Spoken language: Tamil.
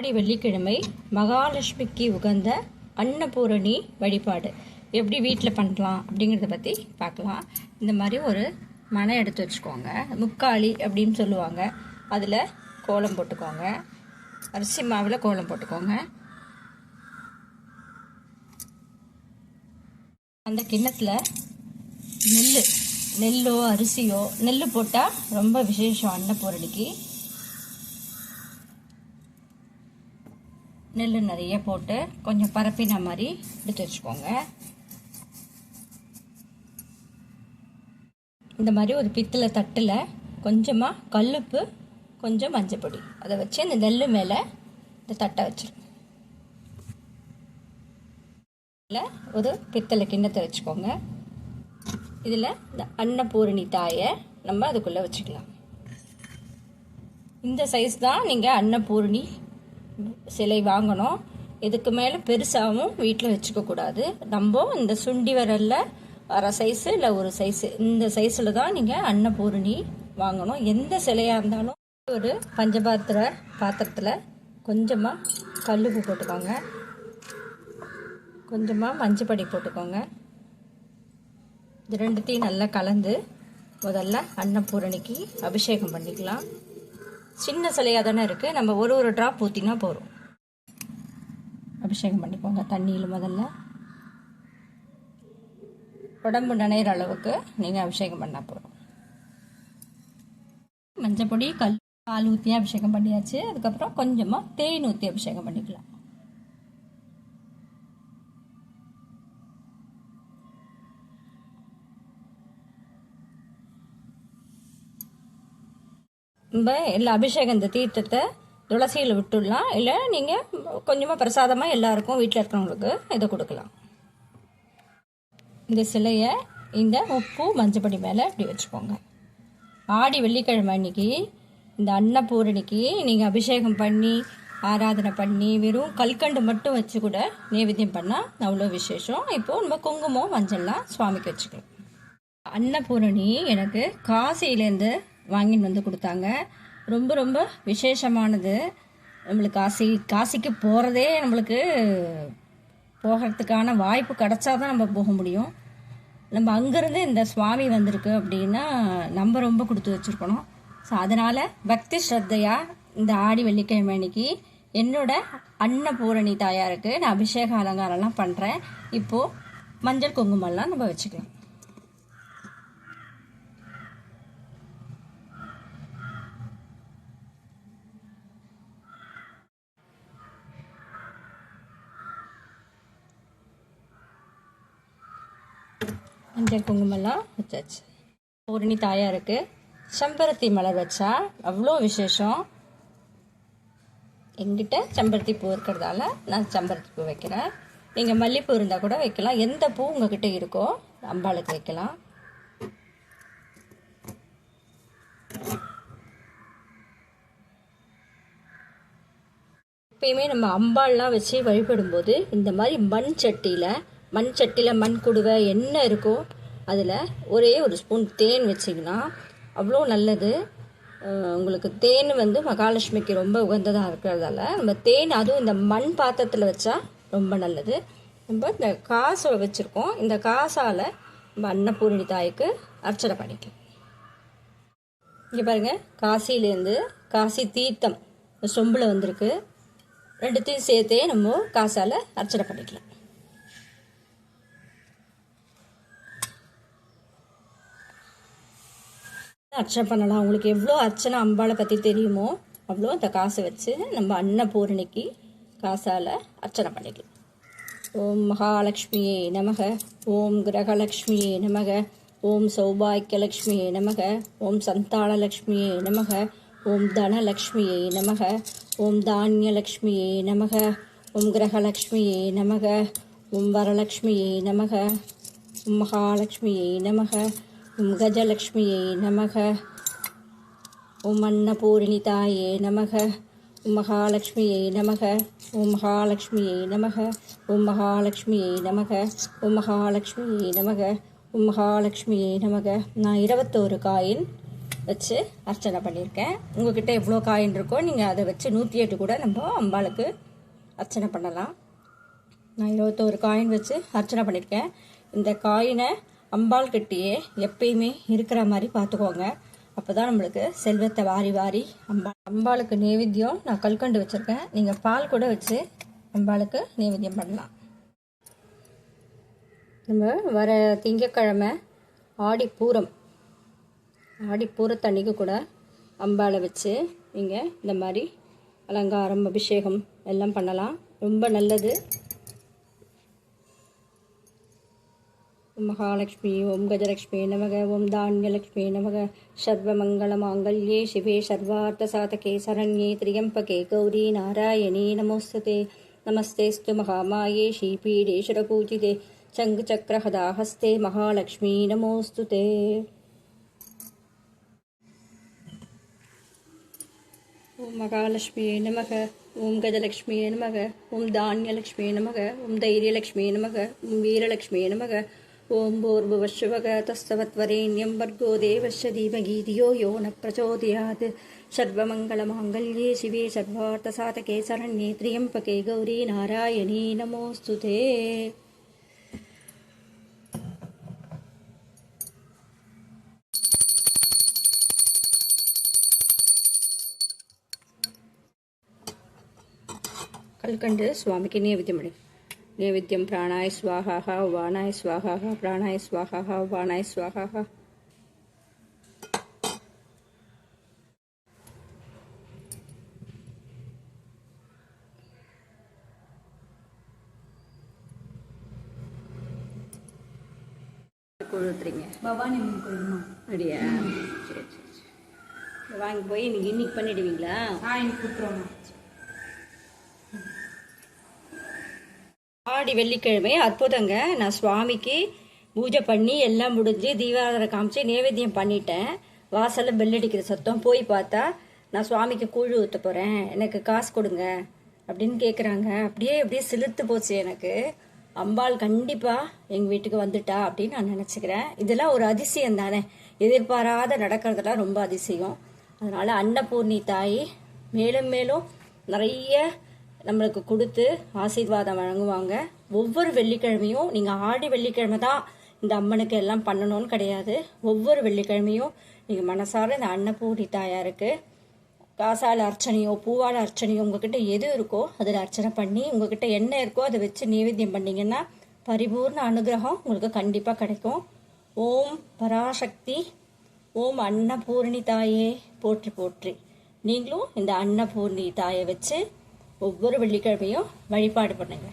ஆடி வெள்ளிக்கிழமை மகாலட்சுமிக்கு உகந்த அன்னபூரணி வழிபாடு. எப்படி வீட்டில் பண்ணலாம் அப்படிங்கிறத பற்றி பார்க்கலாம். இந்த மாதிரி ஒரு மனை எடுத்து வச்சுக்கோங்க. முக்காளி அப்படின்னு சொல்லுவாங்க. அதில் கோலம் போட்டுக்கோங்க. அரிசி மாவில் கோலம் போட்டுக்கோங்க. அந்த கிண்ணத்தில் நெல் நெல்லோ அரிசியோ நெல் போட்டால் ரொம்ப விசேஷம் அன்னபூரணிக்கு. நெல் நிறைய போட்டு கொஞ்சம் பரப்பின மாதிரி எடுத்து வச்சுக்கோங்க. இந்த மாதிரி ஒரு பித்தளை தட்டில் கொஞ்சமாக கல்லுப்பு கொஞ்சம் மஞ்சப்பொடி அதை வச்சு அந்த நெல் மேலே இந்த தட்டை வச்சிருங்க. இதில் ஒரு பித்தளை கிண்ணத்தை வச்சுக்கோங்க. இதில் இந்த அன்னபூரணி தாயை நம்ம அதுக்குள்ளே வச்சுக்கலாம். இந்த சைஸ் தான் நீங்கள் அன்னபூரணி சிலை வாங்கணும். இதுக்கு மேலே பெருசாகவும் வீட்டில் வச்சுக்கக்கூடாது நம்ம இந்த சுண்டி வரல அரை சைஸு இல்லை ஒரு சைஸு இந்த சைஸில் தான் நீங்கள் அன்னபூரணி வாங்கணும். எந்த சிலையாக இருந்தாலும் ஒரு பஞ்சபாத்திர பாத்திரத்தில் கொஞ்சமாக கல்லுப்பு போட்டுக்கோங்க. கொஞ்சமாக மஞ்சப்படி போட்டுக்கோங்க. இது ரெண்டுத்தையும் நல்லா கலந்து முதல்ல அன்னபூரணிக்கு அபிஷேகம் பண்ணிக்கலாம். சின்ன சிலையாக தானே இருக்குது நம்ம ஒரு ஒரு ட்ராப் ஊற்றினா போதும். அபிஷேகம் பண்ணிக்கோங்க தண்ணியில் முதல்ல. உடம்பு நனைகிற அளவுக்கு நீங்கள் அபிஷேகம் பண்ணால் போதும். மஞ்சப்பொடி கல் பால் ஊற்றி அபிஷேகம் பண்ணியாச்சு. அதுக்கப்புறம் கொஞ்சமாக தேன் ஊற்றி அபிஷேகம் பண்ணிக்கலாம். நம்ம எல்லா அபிஷேகம் இந்த தீர்த்தத்தை துளசியில் விட்டுடலாம். இல்லை நீங்கள் கொஞ்சமாக பிரசாதமாக எல்லாருக்கும் வீட்டில் இருக்கிறவங்களுக்கு இதை கொடுக்கலாம். இந்த சிலையை இந்த உப்பு மஞ்சப்படி மேலே இப்படி வச்சுக்கோங்க. ஆடி வெள்ளிக்கிழமை அன்னைக்கு இந்த அன்னபூரணிக்கு நீங்கள் அபிஷேகம் பண்ணி ஆராதனை பண்ணி வெறும் கல்கண்டு மட்டும் வச்சு கூட நைவேத்தியம் பண்ணால் அவ்வளோ விசேஷம். இப்போது நம்ம குங்குமம் மஞ்சள்லாம் சுவாமிக்கு வச்சுக்கலாம். அன்னபூரணி எனக்கு காசியிலேருந்து வாங்கின்னு வந்து கொடுத்தாங்க. ரொம்ப ரொம்ப விசேஷமானது. நம்மளுக்கு காசி காசிக்கு போகிறதே நம்மளுக்கு போகிறதுக்கான வாய்ப்பு கிடைச்சா தான் நம்ம போக முடியும். நம்ம அங்கேருந்து இந்த சுவாமி வந்திருக்கு அப்படின்னா நம்ம ரொம்ப கொடுத்து வச்சுருக்கணும். ஸோ அதனால் பக்தி ஸ்ரத்தையாக இந்த ஆடி வெள்ளிக்கிழமை அன்னைக்கு என்னோட அன்னபூரணி தாயாருக்கு நான் அபிஷேக அலங்காரம்லாம் பண்ணுறேன் இப்போது மஞ்சள் குங்குமம்லாம் நம்ம வச்சுக்கலாம். மஞ்சள் குங்குமெல்லாம் வச்சாச்சு. பூரணி தாயாருக்கு செம்பருத்தி மலர் வச்சா அவ்வளோ விசேஷம். எங்கிட்ட செம்பருத்தி பூ இருக்கிறதால நான் செம்பருத்தி பூ வைக்கிறேன். நீங்கள் மல்லிப்பூ இருந்தால் கூட வைக்கலாம். எந்த பூ உங்ககிட்ட இருக்கோ அம்பாளுக்கு வைக்கலாம். எப்பயுமே நம்ம அம்பாள்லாம் வச்சு வழிபடும்போது இந்த மாதிரி மண் சட்டியில் மண் சட்டியில் மண் குடுவை என்ன இருக்கோ அதில் ஒரே ஒரு ஸ்பூன் தேன் வச்சிங்கன்னா அவ்வளோ நல்லது. உங்களுக்கு தேன் வந்து மகாலட்சுமிக்கு ரொம்ப உகந்ததாக இருக்கிறதால நம்ம தேன் அதுவும் இந்த மண் பாத்திரத்தில் வச்சா ரொம்ப நல்லது. நம்ம இந்த காசை வச்சுருக்கோம். இந்த காசால் நம்ம அன்னபூரணி தாய்க்கு அர்ச்சனை பண்ணிக்கலாம். இங்கே பாருங்கள் காசிலேருந்து காசி தீர்த்தம் சொம்பில் வந்திருக்கு. ரெண்டுத்தையும் சேர்த்தே நம்ம காசால் அர்ச்சனை பண்ணிக்கலாம். அர்ச்சனை பண்ணலாம். உங்களுக்கு எவ்வளோ அர்ச்சனை அம்பாளை பற்றி தெரியுமோ அவ்வளோ அந்த காசை வச்சு நம்ம அன்னபூரணிக்கு காசால் அர்ச்சனை பண்ணிக்கலாம். ஓம் மகாலட்சுமியே நமக. ஓம் கிரகலக்ஷ்மியே நமக. ஓம் சௌபாக்கியலக்ஷ்மியே நமக. ஓம் சந்தானலக்ஷ்மியே நமக. ஓம் தனலக்ஷ்மியே நமக. ஓம் தானியலக்ஷ்மியே நமக. ஓம் கிரகலக்ஷ்மியே நமக. ஓம் வரலக்ஷ்மியே நமக. ஓம் மகாலட்சுமியே நமக. கஜலக்ஷ்மியை நமக. ஓம் அன்னபூரணிதாயே நமக. ஓம் மகாலட்சுமியை நமக. ஓம் மகாலட்சுமியை நமக. ஓம் மகாலட்சுமியை நமக. ஓம் மகாலட்சுமியை நமக. ஓம் மகாலட்சுமியை நமக. நான் இருபத்தோரு காயின் வச்சு அர்ச்சனை பண்ணியிருக்கேன். உங்ககிட்ட எவ்வளோ காயின் இருக்கோ நீங்கள் அதை வச்சு நூற்றி எட்டு கூட நம்ம அம்பாளுக்கு அர்ச்சனை பண்ணலாம். நான் இருபத்தோரு காயின் வச்சு அர்ச்சனை பண்ணியிருக்கேன். இந்த காயினை அம்பாள் கிட்டேயே எப்பயுமே இருக்கிற மாதிரி பார்த்துக்கோங்க. அப்போ தான் நம்மளுக்கு செல்வத்தை வாரி வாரி அம்பா அம்பாளுக்கு நைவேத்தியம் நான் கல்கண்டு வச்சுருக்கேன். நீங்கள் பால் கூட வச்சு அம்பாளுக்கு நைவேத்தியம் பண்ணலாம். நம்ம வர திங்கக்கிழமை ஆடிப்பூரம் ஆடிப்பூரத்தன்னைக்கு கூட அம்பாளை வச்சு நீங்கள் இந்த மாதிரி அலங்காரம் அபிஷேகம் எல்லாம் பண்ணலாம். ரொம்ப நல்லது. மகாலட்சுமி ஓம் கஜலட்சுமி நமக ஓம் தானியலட்சுமி நமக. சர்வமங்கலமாங்கல்யே சிவே சர்வார்த்த சாதகே சரண்யே திரியம்பகே கௌரி நாராயணி நமோஸ்ததே. நமஸ்தேஸ்து மகாமாயே ஸ்ரீபீடேஸ்வரபூஜிதே சங்குச்சக்கரஹதாஹஸ்தே மகாலட்சுமி நமோஸ்துதே. ஓம் மகாலட்சுமியே நமக ஓம் கஜலட்சுமியே நமக ஓம் தானியலட்சுமியே நமக ஓம் தைரியலட்சுமியே நமக ஓம் வீரலட்சுமியே நமக. ॐ भूर्भुवस्वगतस्तवत्वरेण्यं भर्गो देवस्य धीमहि धियो यो न प्रचोदयात् सर्वमङ्गलमाङ्गल्ये शिवे सर्वार्थसाधके शरण्ये त्र्यम्बके गौरी नारायणी नमोऽस्तु ते கல்கண்டு சுவாமிக்கு நைவேத்தியம் பண்ணி नैवेद्यं प्राणाय स्वाहाः वाणाय சுவாகா प्राणाय स्वाहाः वाणाय स्वाहाः கொழுத்துறீங்க பவானி கொழுமா அப்படியா? சரி சரி வாங்கி போய் இன்னைக்கு இன்னைக்கு பண்ணிடுவீங்களா? ஆ இன்னைக்கு ஆடி வெள்ளிக்கிழமை அற்புதங்க. நான் சுவாமிக்கு பூஜை பண்ணி எல்லாம் முடிஞ்சு தீபாராதனை காமிச்சு நைவேத்தியம் பண்ணிட்டேன். வாசலில் bell அடிக்கிற சத்தம். போய் பார்த்தா நான் சுவாமிக்கு கூழ் ஊற்ற போகிறேன் எனக்கு காசு கொடுங்க அப்படின்னு கேட்குறாங்க அப்படியே அப்படியே சிலுத்து போச்சு எனக்கு. அம்பாள் கண்டிப்பாக எங்கள் வீட்டுக்கு வந்துட்டா அப்படின்னு நான் நினச்சிக்கிறேன். இதெல்லாம் ஒரு அதிசயம் தானே. எதிர்பாராத நடக்கிறதுலாம் ரொம்ப அதிசயம். அதனால் அன்னபூர்ணி தாய் மேலும் மேலும் நிறைய நம்மளுக்கு கொடுத்து ஆசீர்வாதம் வழங்குவாங்க. ஒவ்வொரு வெள்ளிக்கிழமையும் நீங்கள் ஆடி வெள்ளிக்கிழமை தான் இந்த அம்மனுக்கு எல்லாம் பண்ணணும்னு கிடையாது. ஒவ்வொரு வெள்ளிக்கிழமையும் நீங்கள் மனசார இந்த அன்னபூர்ணி தாயாருக்கு காசால அர்ச்சனையோ பூவால் அர்ச்சனையோ உங்ககிட்ட எது இருக்கோ அதில் அர்ச்சனை பண்ணி உங்ககிட்ட என்ன இருக்கோ அதை வச்சு நைவேத்தியம் பண்ணீங்கன்னா பரிபூர்ண அனுகிரகம் உங்களுக்கு கண்டிப்பாக கிடைக்கும். ஓம் பராசக்தி ஓம் அன்னபூர்ணி தாயே போற்றி போற்றி. நீங்களும் இந்த அன்னபூர்ணி தாயை வச்சு ஒவ்வொரு வெள்ளிக்கிழமையும் வழிபாடு பண்ணுங்க.